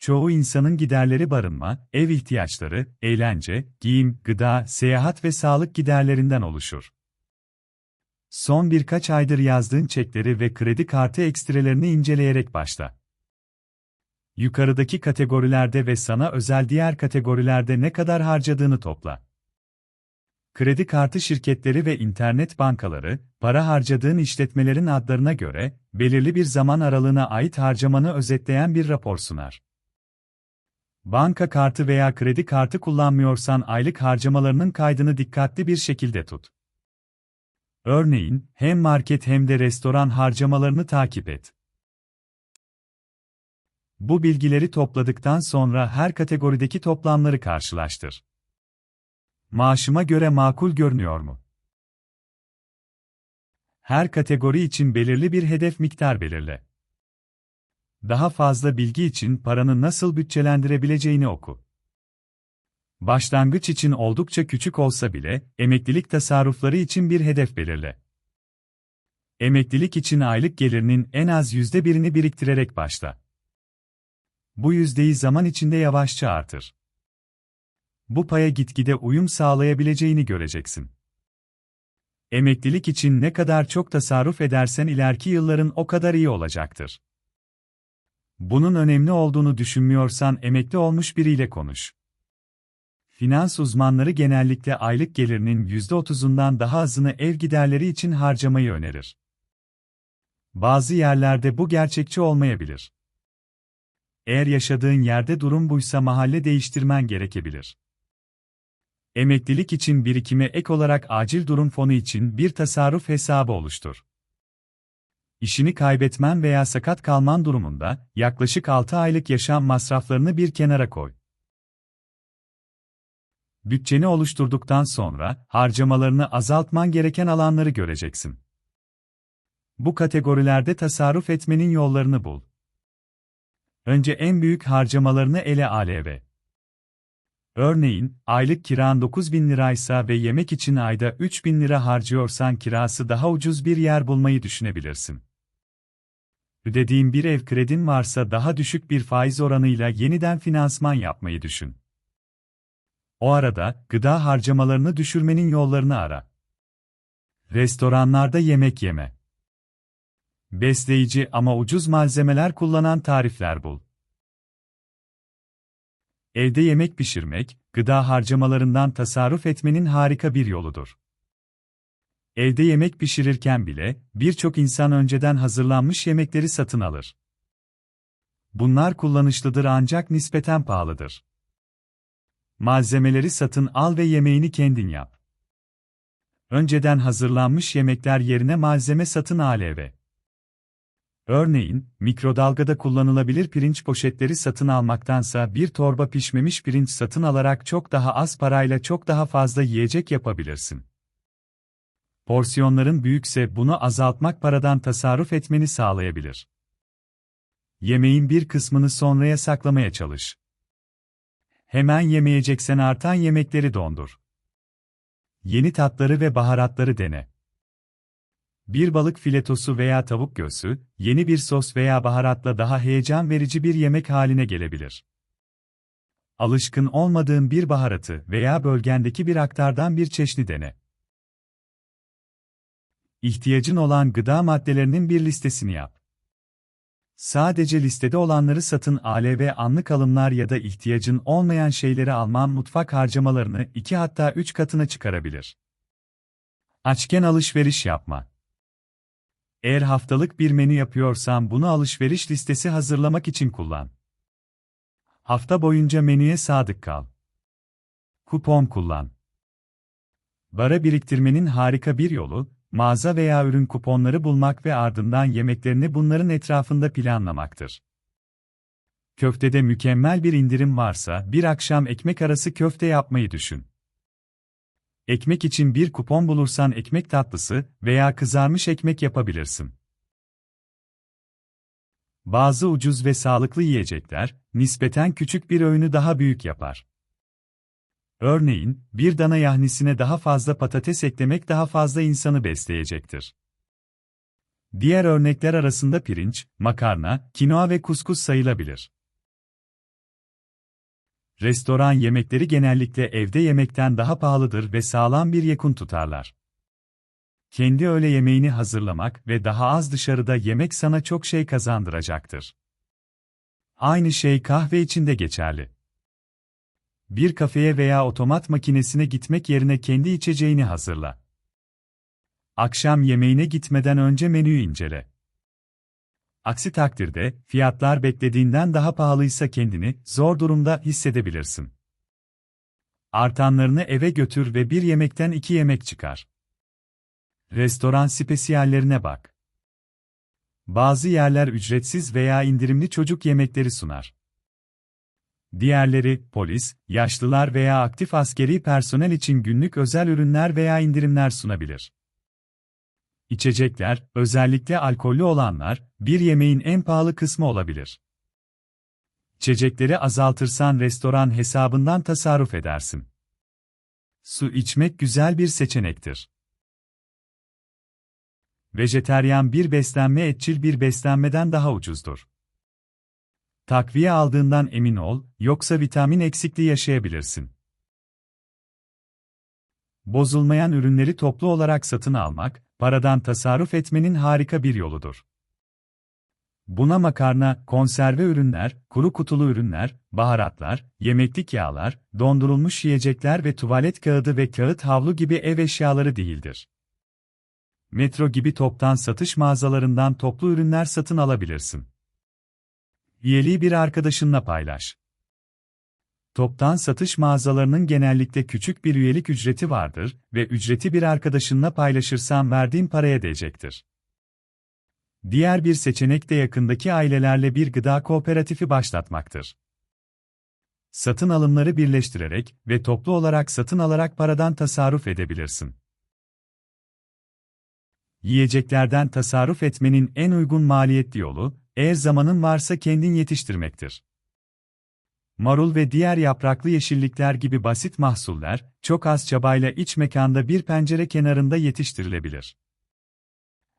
Çoğu insanın giderleri barınma, ev ihtiyaçları, eğlence, giyim, gıda, seyahat ve sağlık giderlerinden oluşur. Son birkaç aydır yazdığın çekleri ve kredi kartı ekstrelerini inceleyerek başla. Yukarıdaki kategorilerde ve sana özel diğer kategorilerde ne kadar harcadığını topla. Kredi kartı şirketleri ve internet bankaları, para harcadığın işletmelerin adlarına göre, belirli bir zaman aralığına ait harcamanı özetleyen bir rapor sunar. Banka kartı veya kredi kartı kullanmıyorsan aylık harcamalarının kaydını dikkatli bir şekilde tut. Örneğin, hem market hem de restoran harcamalarını takip et. Bu bilgileri topladıktan sonra her kategorideki toplamları karşılaştır. Maaşıma göre makul görünüyor mu? Her kategori için belirli bir hedef miktar belirle. Daha fazla bilgi için paranı nasıl bütçelendirebileceğini oku. Başlangıç için oldukça küçük olsa bile, emeklilik tasarrufları için bir hedef belirle. Emeklilik için aylık gelirinin en az yüzde birini biriktirerek başla. Bu yüzdeyi zaman içinde yavaşça artır. Bu paya gitgide uyum sağlayabileceğini göreceksin. Emeklilik için ne kadar çok tasarruf edersen ileriki yılların o kadar iyi olacaktır. Bunun önemli olduğunu düşünmüyorsan emekli olmuş biriyle konuş. Finans uzmanları genellikle aylık gelirinin %30'undan daha azını ev giderleri için harcamayı önerir. Bazı yerlerde bu gerçekçi olmayabilir. Eğer yaşadığın yerde durum buysa mahalle değiştirmen gerekebilir. Emeklilik için birikime ek olarak acil durum fonu için bir tasarruf hesabı oluştur. İşini kaybetmen veya sakat kalman durumunda yaklaşık 6 aylık yaşam masraflarını bir kenara koy. Bütçeni oluşturduktan sonra harcamalarını azaltman gereken alanları göreceksin. Bu kategorilerde tasarruf etmenin yollarını bul. Önce en büyük harcamalarını ele ALV. Örneğin, aylık kiran 9 bin liraysa ve yemek için ayda 3 bin lira harcıyorsan kirası daha ucuz bir yer bulmayı düşünebilirsin. Ödediğin bir ev kredin varsa daha düşük bir faiz oranıyla yeniden finansman yapmayı düşün. O arada, gıda harcamalarını düşürmenin yollarını ara. Restoranlarda yemek yeme. Besleyici ama ucuz malzemeler kullanan tarifler bul. Evde yemek pişirmek, gıda harcamalarından tasarruf etmenin harika bir yoludur. Evde yemek pişirirken bile, birçok insan önceden hazırlanmış yemekleri satın alır. Bunlar kullanışlıdır ancak nispeten pahalıdır. Malzemeleri satın al ve yemeğini kendin yap. Önceden hazırlanmış yemekler yerine malzeme satın al eve. Örneğin, mikrodalgada kullanılabilir pirinç poşetleri satın almaktansa bir torba pişmemiş pirinç satın alarak çok daha az parayla çok daha fazla yiyecek yapabilirsin. Porsiyonların büyükse bunu azaltmak paradan tasarruf etmeni sağlayabilir. Yemeğin bir kısmını sonraya saklamaya çalış. Hemen yemeyeceksen artan yemekleri dondur. Yeni tatları ve baharatları dene. Bir balık filetosu veya tavuk göğsü, yeni bir sos veya baharatla daha heyecan verici bir yemek haline gelebilir. Alışkın olmadığın bir baharatı veya bölgendeki bir aktardan bir çeşni dene. İhtiyacın olan gıda maddelerinin bir listesini yap. Sadece listede olanları satın al ve anlık alımlar ya da ihtiyacın olmayan şeyleri alman mutfak harcamalarını iki hatta üç katına çıkarabilir. Açken alışveriş yapma. Eğer haftalık bir menü yapıyorsan bunu alışveriş listesi hazırlamak için kullan. Hafta boyunca menüye sadık kal. Kupon kullan. Bara biriktirmenin harika bir yolu, mağaza veya ürün kuponları bulmak ve ardından yemeklerini bunların etrafında planlamaktır. Köftede mükemmel bir indirim varsa bir akşam ekmek arası köfte yapmayı düşün. Ekmek için bir kupon bulursan ekmek tatlısı veya kızarmış ekmek yapabilirsin. Bazı ucuz ve sağlıklı yiyecekler, nispeten küçük bir öğünü daha büyük yapar. Örneğin, bir dana yahnisine daha fazla patates eklemek daha fazla insanı besleyecektir. Diğer örnekler arasında pirinç, makarna, kinoa ve kuskus sayılabilir. Restoran yemekleri genellikle evde yemekten daha pahalıdır ve sağlam bir yekun tutarlar. Kendi öğle yemeğini hazırlamak ve daha az dışarıda yemek sana çok şey kazandıracaktır. Aynı şey kahve için de geçerli. Bir kafeye veya otomat makinesine gitmek yerine kendi içeceğini hazırla. Akşam yemeğine gitmeden önce menüyü incele. Aksi takdirde, fiyatlar beklediğinden daha pahalıysa kendini zor durumda hissedebilirsin. Artanlarını eve götür ve bir yemekten iki yemek çıkar. Restoran spesiyallerine bak. Bazı yerler ücretsiz veya indirimli çocuk yemekleri sunar. Diğerleri, polis, yaşlılar veya aktif askeri personel için günlük özel ürünler veya indirimler sunabilir. İçecekler, özellikle alkollü olanlar, bir yemeğin en pahalı kısmı olabilir. İçecekleri azaltırsan restoran hesabından tasarruf edersin. Su içmek güzel bir seçenektir. Vejeteryan bir beslenme etçil bir beslenmeden daha ucuzdur. Takviye aldığından emin ol, yoksa vitamin eksikliği yaşayabilirsin. Bozulmayan ürünleri toplu olarak satın almak, paradan tasarruf etmenin harika bir yoludur. Buna makarna, konserve ürünler, kuru kutulu ürünler, baharatlar, yemeklik yağlar, dondurulmuş yiyecekler ve tuvalet kağıdı ve kağıt havlu gibi ev eşyaları değildir. Metro gibi toptan satış mağazalarından toplu ürünler satın alabilirsin. Üyeliği bir arkadaşınla paylaş. Toptan satış mağazalarının genellikle küçük bir üyelik ücreti vardır ve ücreti bir arkadaşınla paylaşırsan verdiğin paraya değecektir. Diğer bir seçenek de yakındaki ailelerle bir gıda kooperatifi başlatmaktır. Satın alımları birleştirerek ve toplu olarak satın alarak paradan tasarruf edebilirsin. Yiyeceklerden tasarruf etmenin en uygun maliyetli yolu, eğer zamanın varsa kendin yetiştirmektir. Marul ve diğer yapraklı yeşillikler gibi basit mahsuller, çok az çabayla iç mekanda bir pencere kenarında yetiştirilebilir.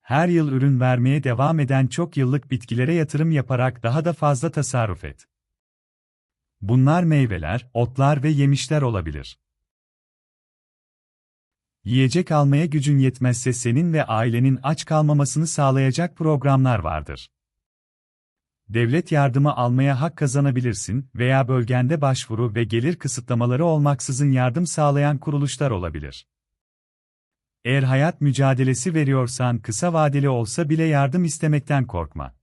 Her yıl ürün vermeye devam eden çok yıllık bitkilere yatırım yaparak daha da fazla tasarruf et. Bunlar meyveler, otlar ve yemişler olabilir. Yiyecek almaya gücün yetmezse senin ve ailenin aç kalmamasını sağlayacak programlar vardır devlet yardımı almaya hak kazanabilirsin veya bölgende başvuru ve gelir kısıtlamaları olmaksızın yardım sağlayan kuruluşlar olabilir. Eğer hayat mücadelesi veriyorsan kısa vadeli olsa bile yardım istemekten korkma.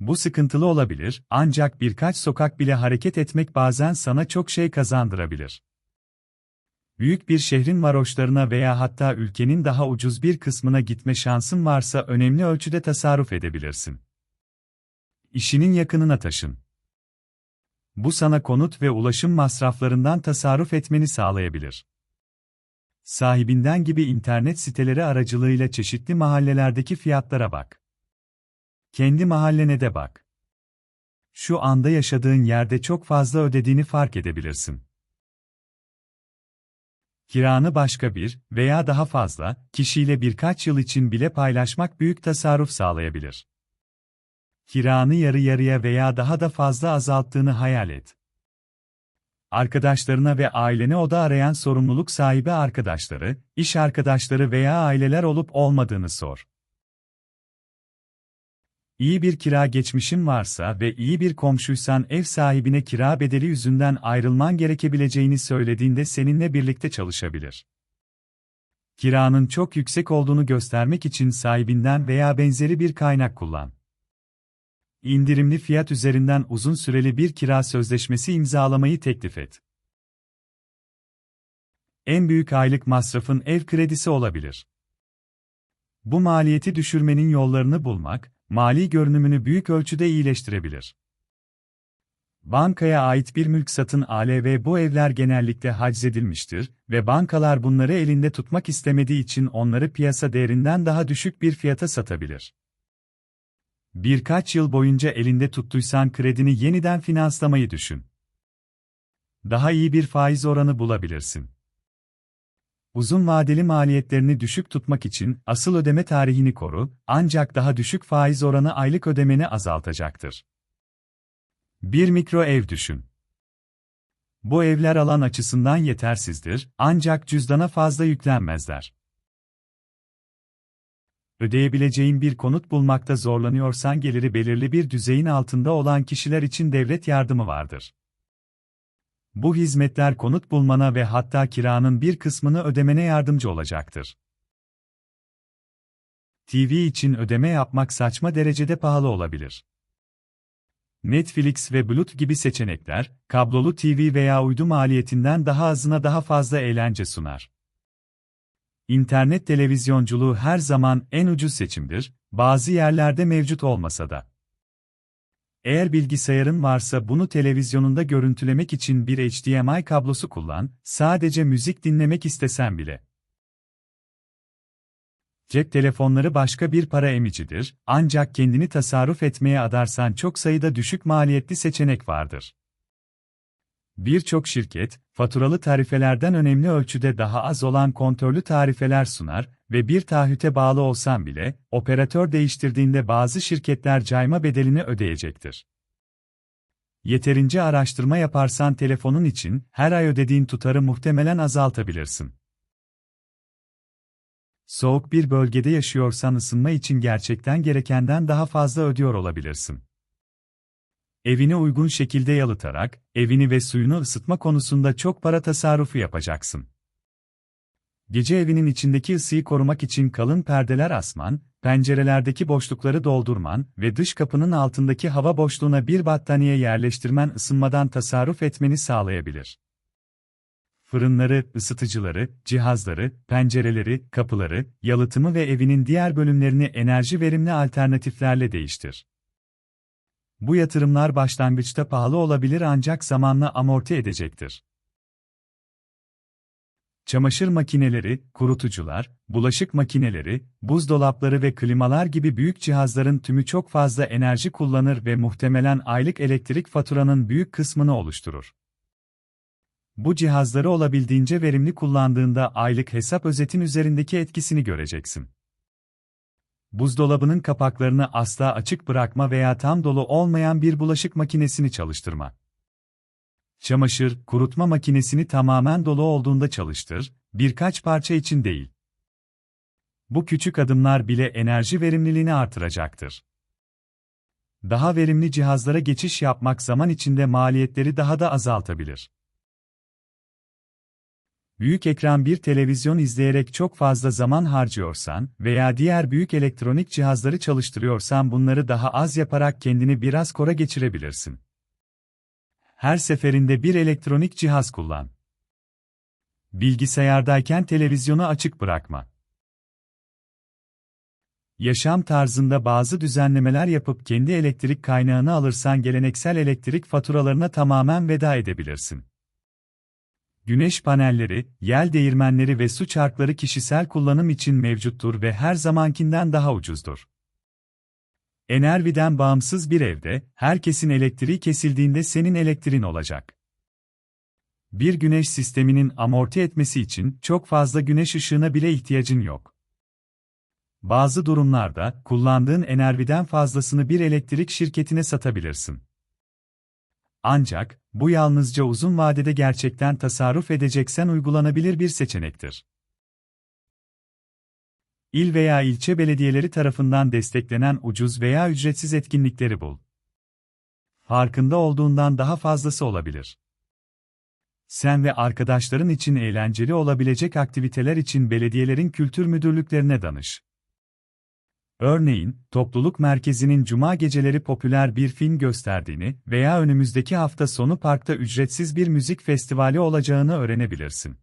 Bu sıkıntılı olabilir, ancak birkaç sokak bile hareket etmek bazen sana çok şey kazandırabilir büyük bir şehrin varoşlarına veya hatta ülkenin daha ucuz bir kısmına gitme şansın varsa önemli ölçüde tasarruf edebilirsin. İşinin yakınına taşın. Bu sana konut ve ulaşım masraflarından tasarruf etmeni sağlayabilir. Sahibinden gibi internet siteleri aracılığıyla çeşitli mahallelerdeki fiyatlara bak. Kendi mahallene de bak. Şu anda yaşadığın yerde çok fazla ödediğini fark edebilirsin kiranı başka bir veya daha fazla kişiyle birkaç yıl için bile paylaşmak büyük tasarruf sağlayabilir. Kiranı yarı yarıya veya daha da fazla azalttığını hayal et. Arkadaşlarına ve ailene oda arayan sorumluluk sahibi arkadaşları, iş arkadaşları veya aileler olup olmadığını sor. İyi bir kira geçmişin varsa ve iyi bir komşuysan ev sahibine kira bedeli yüzünden ayrılman gerekebileceğini söylediğinde seninle birlikte çalışabilir. Kiranın çok yüksek olduğunu göstermek için sahibinden veya benzeri bir kaynak kullan. İndirimli fiyat üzerinden uzun süreli bir kira sözleşmesi imzalamayı teklif et. En büyük aylık masrafın ev kredisi olabilir. Bu maliyeti düşürmenin yollarını bulmak, mali görünümünü büyük ölçüde iyileştirebilir. Bankaya ait bir mülk satın al ve bu evler genellikle haczedilmiştir ve bankalar bunları elinde tutmak istemediği için onları piyasa değerinden daha düşük bir fiyata satabilir. Birkaç yıl boyunca elinde tuttuysan kredini yeniden finanslamayı düşün. Daha iyi bir faiz oranı bulabilirsin. Uzun vadeli maliyetlerini düşük tutmak için asıl ödeme tarihini koru, ancak daha düşük faiz oranı aylık ödemeni azaltacaktır. Bir mikro ev düşün. Bu evler alan açısından yetersizdir, ancak cüzdana fazla yüklenmezler. Ödeyebileceğin bir konut bulmakta zorlanıyorsan geliri belirli bir düzeyin altında olan kişiler için devlet yardımı vardır. Bu hizmetler konut bulmana ve hatta kiranın bir kısmını ödemene yardımcı olacaktır. TV için ödeme yapmak saçma derecede pahalı olabilir. Netflix ve Bluetooth gibi seçenekler, kablolu TV veya uydu maliyetinden daha azına daha fazla eğlence sunar. İnternet televizyonculuğu her zaman en ucuz seçimdir, bazı yerlerde mevcut olmasa da. Eğer bilgisayarın varsa bunu televizyonunda görüntülemek için bir HDMI kablosu kullan, sadece müzik dinlemek istesen bile. Cep telefonları başka bir para emicidir, ancak kendini tasarruf etmeye adarsan çok sayıda düşük maliyetli seçenek vardır. Birçok şirket, faturalı tarifelerden önemli ölçüde daha az olan kontörlü tarifeler sunar ve bir taahhüte bağlı olsan bile, operatör değiştirdiğinde bazı şirketler cayma bedelini ödeyecektir. Yeterince araştırma yaparsan telefonun için her ay ödediğin tutarı muhtemelen azaltabilirsin. Soğuk bir bölgede yaşıyorsan ısınma için gerçekten gerekenden daha fazla ödüyor olabilirsin. Evini uygun şekilde yalıtarak, evini ve suyunu ısıtma konusunda çok para tasarrufu yapacaksın. Gece evinin içindeki ısıyı korumak için kalın perdeler asman, pencerelerdeki boşlukları doldurman ve dış kapının altındaki hava boşluğuna bir battaniye yerleştirmen ısınmadan tasarruf etmeni sağlayabilir fırınları, ısıtıcıları, cihazları, pencereleri, kapıları, yalıtımı ve evinin diğer bölümlerini enerji verimli alternatiflerle değiştir. Bu yatırımlar başlangıçta pahalı olabilir ancak zamanla amorti edecektir. Çamaşır makineleri, kurutucular, bulaşık makineleri, buzdolapları ve klimalar gibi büyük cihazların tümü çok fazla enerji kullanır ve muhtemelen aylık elektrik faturanın büyük kısmını oluşturur. Bu cihazları olabildiğince verimli kullandığında aylık hesap özetin üzerindeki etkisini göreceksin. Buzdolabının kapaklarını asla açık bırakma veya tam dolu olmayan bir bulaşık makinesini çalıştırma. Çamaşır, kurutma makinesini tamamen dolu olduğunda çalıştır, birkaç parça için değil. Bu küçük adımlar bile enerji verimliliğini artıracaktır. Daha verimli cihazlara geçiş yapmak zaman içinde maliyetleri daha da azaltabilir. Büyük ekran bir televizyon izleyerek çok fazla zaman harcıyorsan veya diğer büyük elektronik cihazları çalıştırıyorsan bunları daha az yaparak kendini biraz kora geçirebilirsin. Her seferinde bir elektronik cihaz kullan. Bilgisayardayken televizyonu açık bırakma. Yaşam tarzında bazı düzenlemeler yapıp kendi elektrik kaynağını alırsan geleneksel elektrik faturalarına tamamen veda edebilirsin. Güneş panelleri, yel değirmenleri ve su çarkları kişisel kullanım için mevcuttur ve her zamankinden daha ucuzdur. Enerviden bağımsız bir evde, herkesin elektriği kesildiğinde senin elektriğin olacak. Bir güneş sisteminin amorti etmesi için çok fazla güneş ışığına bile ihtiyacın yok. Bazı durumlarda kullandığın enerviden fazlasını bir elektrik şirketine satabilirsin. Ancak, bu yalnızca uzun vadede gerçekten tasarruf edeceksen uygulanabilir bir seçenektir. İl veya ilçe belediyeleri tarafından desteklenen ucuz veya ücretsiz etkinlikleri bul. Farkında olduğundan daha fazlası olabilir. Sen ve arkadaşların için eğlenceli olabilecek aktiviteler için belediyelerin kültür müdürlüklerine danış. Örneğin, topluluk merkezinin cuma geceleri popüler bir film gösterdiğini veya önümüzdeki hafta sonu parkta ücretsiz bir müzik festivali olacağını öğrenebilirsin.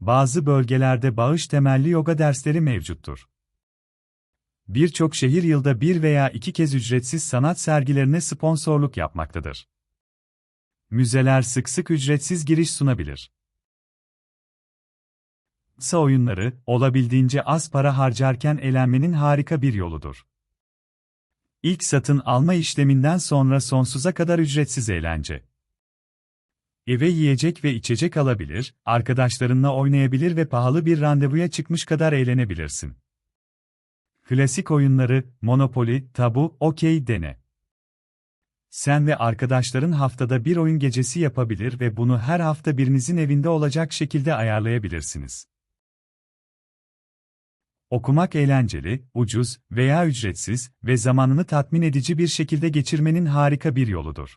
Bazı bölgelerde bağış temelli yoga dersleri mevcuttur. Birçok şehir yılda bir veya iki kez ücretsiz sanat sergilerine sponsorluk yapmaktadır. Müzeler sık sık ücretsiz giriş sunabilir kısa oyunları, olabildiğince az para harcarken eğlenmenin harika bir yoludur. İlk satın alma işleminden sonra sonsuza kadar ücretsiz eğlence. Eve yiyecek ve içecek alabilir, arkadaşlarınla oynayabilir ve pahalı bir randevuya çıkmış kadar eğlenebilirsin. Klasik oyunları, Monopoly, Tabu, Okey dene. Sen ve arkadaşların haftada bir oyun gecesi yapabilir ve bunu her hafta birinizin evinde olacak şekilde ayarlayabilirsiniz. Okumak eğlenceli, ucuz veya ücretsiz ve zamanını tatmin edici bir şekilde geçirmenin harika bir yoludur.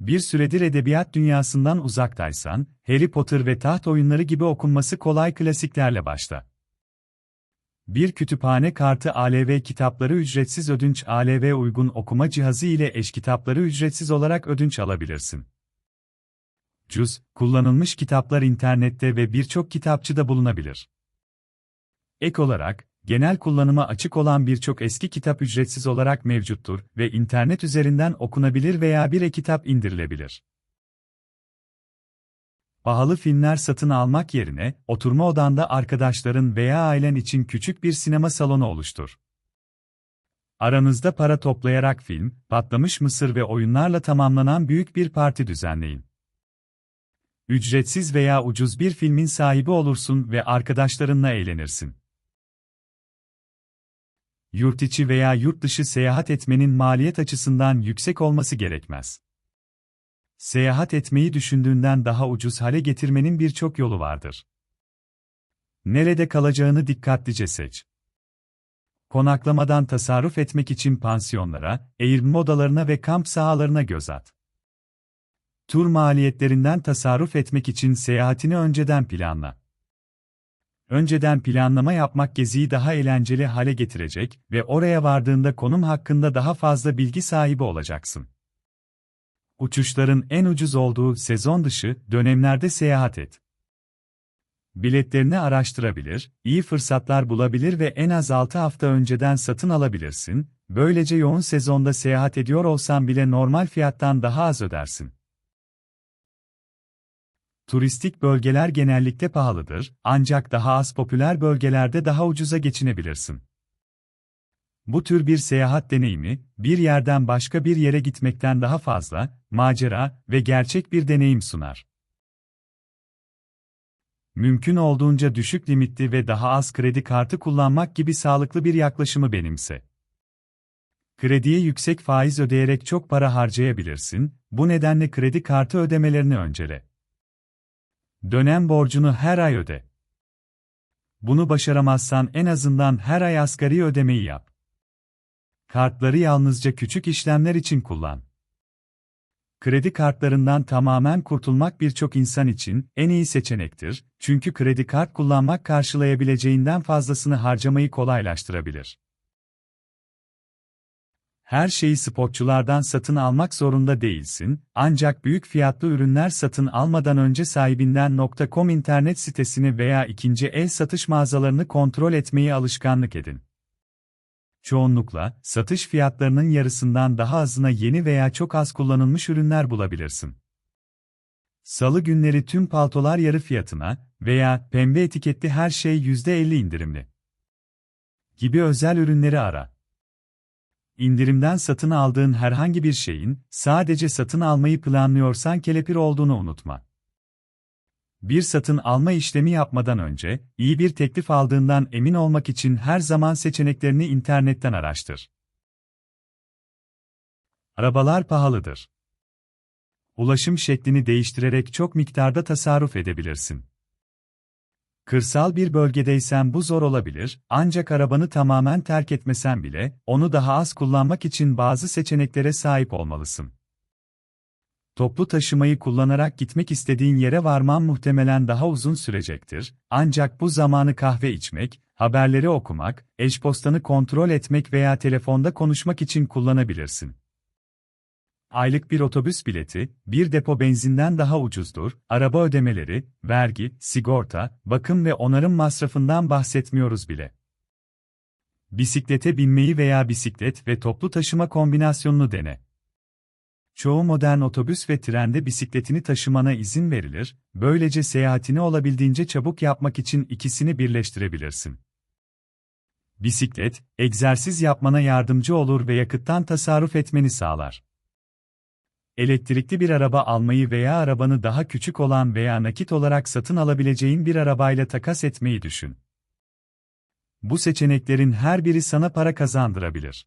Bir süredir edebiyat dünyasından uzaktaysan, Harry Potter ve taht oyunları gibi okunması kolay klasiklerle başla. Bir kütüphane kartı ALV kitapları ücretsiz ödünç ALV uygun okuma cihazı ile eş kitapları ücretsiz olarak ödünç alabilirsin. Cüz, kullanılmış kitaplar internette ve birçok kitapçıda bulunabilir. Ek olarak, genel kullanıma açık olan birçok eski kitap ücretsiz olarak mevcuttur ve internet üzerinden okunabilir veya bir e-kitap indirilebilir. Pahalı filmler satın almak yerine, oturma odanda arkadaşların veya ailen için küçük bir sinema salonu oluştur. Aranızda para toplayarak film, patlamış mısır ve oyunlarla tamamlanan büyük bir parti düzenleyin. Ücretsiz veya ucuz bir filmin sahibi olursun ve arkadaşlarınla eğlenirsin. Yurt içi veya yurt dışı seyahat etmenin maliyet açısından yüksek olması gerekmez. Seyahat etmeyi düşündüğünden daha ucuz hale getirmenin birçok yolu vardır. Nerede kalacağını dikkatlice seç. Konaklamadan tasarruf etmek için pansiyonlara, Airbnb odalarına ve kamp sahalarına göz at. Tur maliyetlerinden tasarruf etmek için seyahatini önceden planla. Önceden planlama yapmak geziyi daha eğlenceli hale getirecek ve oraya vardığında konum hakkında daha fazla bilgi sahibi olacaksın. Uçuşların en ucuz olduğu sezon dışı dönemlerde seyahat et. Biletlerini araştırabilir, iyi fırsatlar bulabilir ve en az 6 hafta önceden satın alabilirsin. Böylece yoğun sezonda seyahat ediyor olsan bile normal fiyattan daha az ödersin. Turistik bölgeler genellikle pahalıdır, ancak daha az popüler bölgelerde daha ucuza geçinebilirsin. Bu tür bir seyahat deneyimi, bir yerden başka bir yere gitmekten daha fazla, macera ve gerçek bir deneyim sunar. Mümkün olduğunca düşük limitli ve daha az kredi kartı kullanmak gibi sağlıklı bir yaklaşımı benimse. Krediye yüksek faiz ödeyerek çok para harcayabilirsin, bu nedenle kredi kartı ödemelerini öncele. Dönem borcunu her ay öde. Bunu başaramazsan en azından her ay asgari ödemeyi yap. Kartları yalnızca küçük işlemler için kullan. Kredi kartlarından tamamen kurtulmak birçok insan için en iyi seçenektir, çünkü kredi kart kullanmak karşılayabileceğinden fazlasını harcamayı kolaylaştırabilir. Her şeyi spotçulardan satın almak zorunda değilsin, ancak büyük fiyatlı ürünler satın almadan önce sahibinden.com internet sitesini veya ikinci el satış mağazalarını kontrol etmeyi alışkanlık edin. Çoğunlukla, satış fiyatlarının yarısından daha azına yeni veya çok az kullanılmış ürünler bulabilirsin. Salı günleri tüm paltolar yarı fiyatına veya pembe etiketli her şey %50 indirimli gibi özel ürünleri ara. İndirimden satın aldığın herhangi bir şeyin, sadece satın almayı planlıyorsan kelepir olduğunu unutma. Bir satın alma işlemi yapmadan önce, iyi bir teklif aldığından emin olmak için her zaman seçeneklerini internetten araştır. Arabalar pahalıdır. Ulaşım şeklini değiştirerek çok miktarda tasarruf edebilirsin. Kırsal bir bölgedeysen bu zor olabilir, ancak arabanı tamamen terk etmesen bile, onu daha az kullanmak için bazı seçeneklere sahip olmalısın. Toplu taşımayı kullanarak gitmek istediğin yere varman muhtemelen daha uzun sürecektir, ancak bu zamanı kahve içmek, haberleri okumak, eş-postanı kontrol etmek veya telefonda konuşmak için kullanabilirsin. Aylık bir otobüs bileti, bir depo benzinden daha ucuzdur, araba ödemeleri, vergi, sigorta, bakım ve onarım masrafından bahsetmiyoruz bile. Bisiklete binmeyi veya bisiklet ve toplu taşıma kombinasyonunu dene. Çoğu modern otobüs ve trende bisikletini taşımana izin verilir, böylece seyahatini olabildiğince çabuk yapmak için ikisini birleştirebilirsin. Bisiklet, egzersiz yapmana yardımcı olur ve yakıttan tasarruf etmeni sağlar. Elektrikli bir araba almayı veya arabanı daha küçük olan veya nakit olarak satın alabileceğin bir arabayla takas etmeyi düşün. Bu seçeneklerin her biri sana para kazandırabilir.